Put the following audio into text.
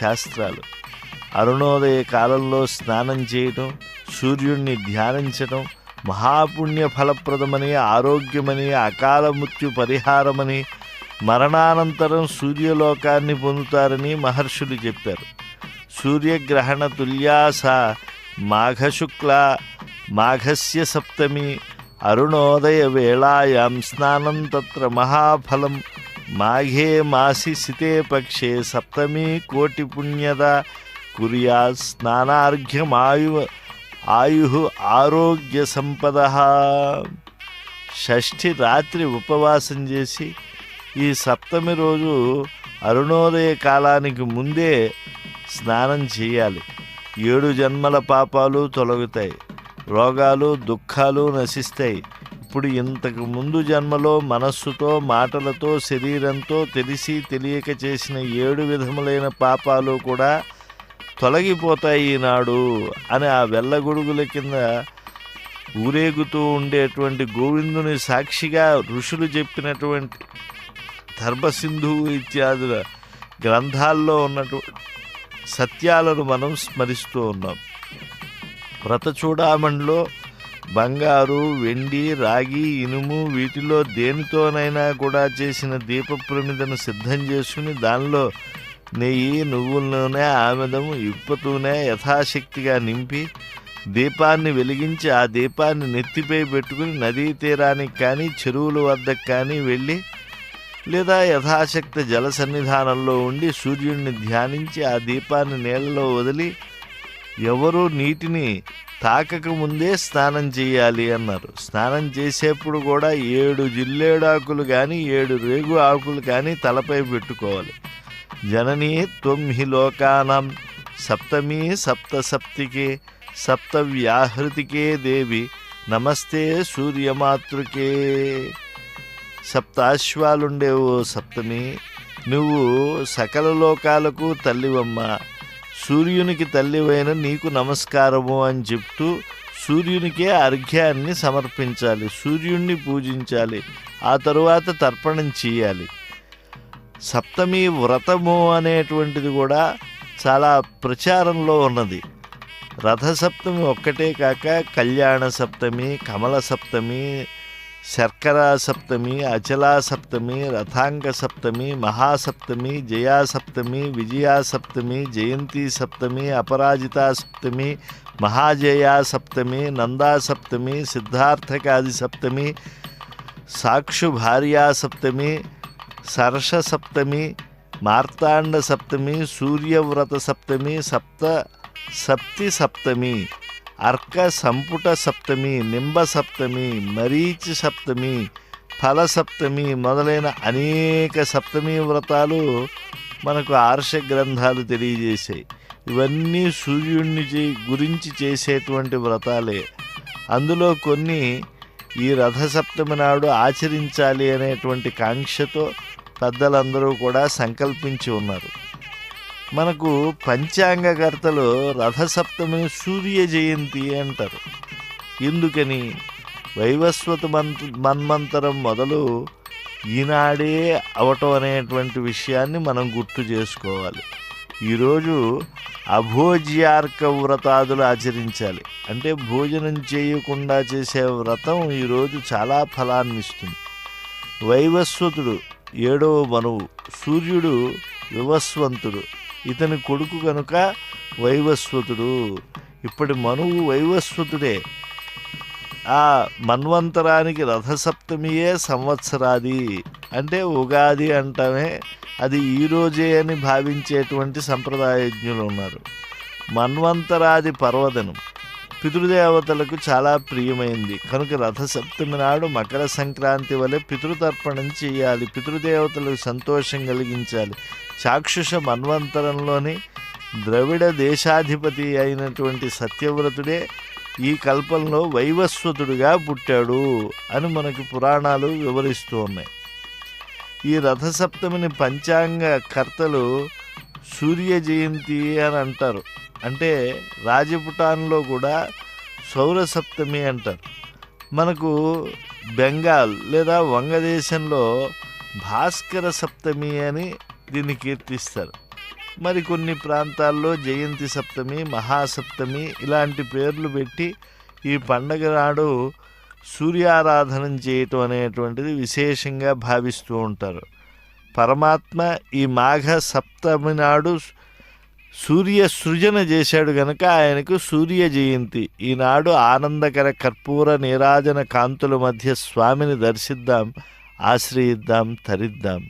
శాస్త్రాలు. అరుణోదయ కాలంలో స్నానం చేయటం సూర్యుడిని ధ్యానించటం మహాపుణ్య ఫలప్రదమని ఆరోగ్యమని అకాల మృత్యు పరిహారమని మరణానంతరం సూర్యలోకాన్ని పొందుతారని మహర్షులు చెప్పారు. సూర్యగ్రహణ తుల్యాస మాఘశుక్ల మాఘస్య సప్తమి అరుణోదయ వేళాయాం స్నానం తత్ర మహాఫలం మాఘే మాసి సితే పక్షే సప్తమి కోటి పుణ్యద కురియా స్నానార్ఘ్యమాయు ఆయు ఆరోగ్య సంపద. షష్ఠి రాత్రి ఉపవాసం చేసి ఈ సప్తమి రోజు అరుణోదయ కాలానికి ముందే స్నానం చేయాలి. ఏడు జన్మల పాపాలు తొలగుతాయి. రోగాలు దుఃఖాలు నశిస్తాయి. ఇప్పుడు ఇంతకు ముందు జన్మలో మనస్సుతో మాటలతో శరీరంతో తెలిసి తెలియక చేసిన ఏడు విధములైన పాపాలు కూడా తొలగిపోతాయి ఈనాడు అని ఆ వెళ్ళగొడుగుల కింద ఊరేగుతూ ఉండేటువంటి గోవిందుని సాక్షిగా ఋషులు చెప్పినటువంటి ధర్మసింధు ఇత్యాదుల గ్రంథాల్లో ఉన్నటువంటి సత్యాలను మనం స్మరిస్తూ ఉన్నాం. వ్రత చూడామణిలో బంగారు వెండి రాగి ఇనుము వీటిలో దేనితోనైనా కూడా చేసిన దీప ప్రమిదను సిద్ధం చేసుకుని దానిలో నెయ్యి నువ్వుల నూనె ఆమెదము ఇప్పతూనే యథాశక్తిగా నింపి దీపాన్ని వెలిగించి ఆ దీపాన్ని నెత్తిపై పెట్టుకుని నదీ తీరానికి కానీ చెరువుల వద్దకు కానీ వెళ్ళి లేదా యథాశక్తి జల సన్నిధానంలో ఉండి సూర్యుడిని ధ్యానించి ఆ దీపాన్ని నీళ్ళలో వదిలి ఎవరు నీటిని తాకక ముందే స్నానం చేయాలి అన్నారు. స్నానం చేసేప్పుడు కూడా ఏడు జిల్లేడాకులు కానీ ఏడు రేగు ఆకులు కానీ తలపై పెట్టుకోవాలి. జననీ తొమ్మిది లోకానం సప్తమి సప్త సప్తవ్యాహృతికే సప్త వ్యాహృతికే దేవి నమస్తే సూర్యమాతృకే. సప్తాశ్వాలుండేవు సప్తమి నువ్వు సకల లోకాలకు తల్లివమ్మ. సూర్యునికి తల్లివైన నీకు నమస్కారము అని చెప్తూ సూర్యునికే అర్ఘ్యాన్ని సమర్పించాలి సూర్యుణ్ణి పూజించాలి ఆ తరువాత తర్పణం చేయాలి. సప్తమి వ్రతము అనేటువంటిది కూడా చాలా ప్రచారంలో ఉన్నది. రథసప్తమి ఒక్కటే కాక కళ్యాణ సప్తమి కమల సప్తమి శర్కరా సప్తమి అచలా సప్తమి రథాంగ సప్తమి మహాసప్తమి జయా సప్తమి విజయా సప్తమి జయంతి సప్తమి అపరాజితా సప్తమి మహాజయా సప్తమి నందా సప్తమి సిద్ధార్థకాది సప్తమి సాక్షు భార్యా సప్తమి సర్ష సప్తమి మార్తాండ సప్తమి సూర్యవ్రత సప్తమి సప్త సప్తి సప్తమి అర్క సంపుట సప్తమి నింబ సప్తమి మరీచి సప్తమి ఫల సప్తమి మొదలైన అనేక సప్తమి వ్రతాలు మనకు ఆర్ష గ్రంథాలు తెలియజేశాయి. ఇవన్నీ సూర్యుడిని గురించి చేసేటువంటి వ్రతాలే. అందులో కొన్ని ఈ రథసప్తమి నాడు ఆచరించాలి అనేటువంటి కాంక్షతో పెద్దలందరూ కూడా సంకల్పించి ఉన్నారు. మనకు పంచాంగకర్తలు రథసప్తమిని సూర్య జయంతి అంటారు. ఎందుకని? వైవస్వత మంత్ మన్మంతరం మొదలు ఈనాడే అవటం అనేటువంటి విషయాన్ని మనం గుర్తు చేసుకోవాలి. ఈరోజు అభోజ్యార్క వ్రతాదులు ఆచరించాలి. అంటే భోజనం చేయకుండా చేసే వ్రతం ఈరోజు చాలా ఫలాన్ని ఇస్తుంది వైవస్వతుడు ఏడవ మనువు సూర్యుడు వివస్వంతుడు. ఇతని కొడుకు కనుక వైవస్వతుడు. ఇప్పటి మనువు వైవస్వతుడే. ఆ మన్వంతరానికి రథసప్తమియే సంవత్సరాది. అంటే ఉగాది అంటమే అది ఈరోజే అని భావించేటువంటి సంప్రదాయజ్ఞులు ఉన్నారు. మన్వంతరాది పర్వదనం. పితృదేవతలకు చాలా ప్రియమైంది. కనుక రథసప్తమి నాడు మకర సంక్రాంతి వలె పితృతర్పణం చేయాలి. పితృదేవతలకు సంతోషం కలిగించాలి. చాక్షుష మన్వంతరంలోని ద్రవిడ దేశాధిపతి అయినటువంటి సత్యవ్రతుడే ఈ కల్పంలో వైవస్వతుడుగా పుట్టాడు అని మనకు పురాణాలు వివరిస్తూ ఉన్నాయి. ఈ రథసప్తమిని పంచాంగ కర్తలు సూర్య జయంతి అని అంటారు. అంటే రాజపుటాన్లో కూడా సౌరసప్తమి అంటారు. మనకు బెంగాల్ లేదా వంగదేశంలో భాస్కర సప్తమి అని దీన్ని కీర్తిస్తారు. మరి కొన్ని ప్రాంతాల్లో జయంతి సప్తమి మహాసప్తమి ఇలాంటి పేర్లు పెట్టి ఈ పండగ నాడు సూర్యారాధన చేయటం అనేటువంటిది విశేషంగా భావిస్తూ ఉంటారు. పరమాత్మ ఈ మాఘ సప్తమి నాడు సూర్య సృజన చేశాడు గనక ఆయనకు సూర్య జయంతి. ఈనాడు ఆనందకర కర్పూర నీరాజన కాంతుల మధ్య స్వామిని దర్శిద్దాం ఆశ్రయిద్దాం తరిద్దాం.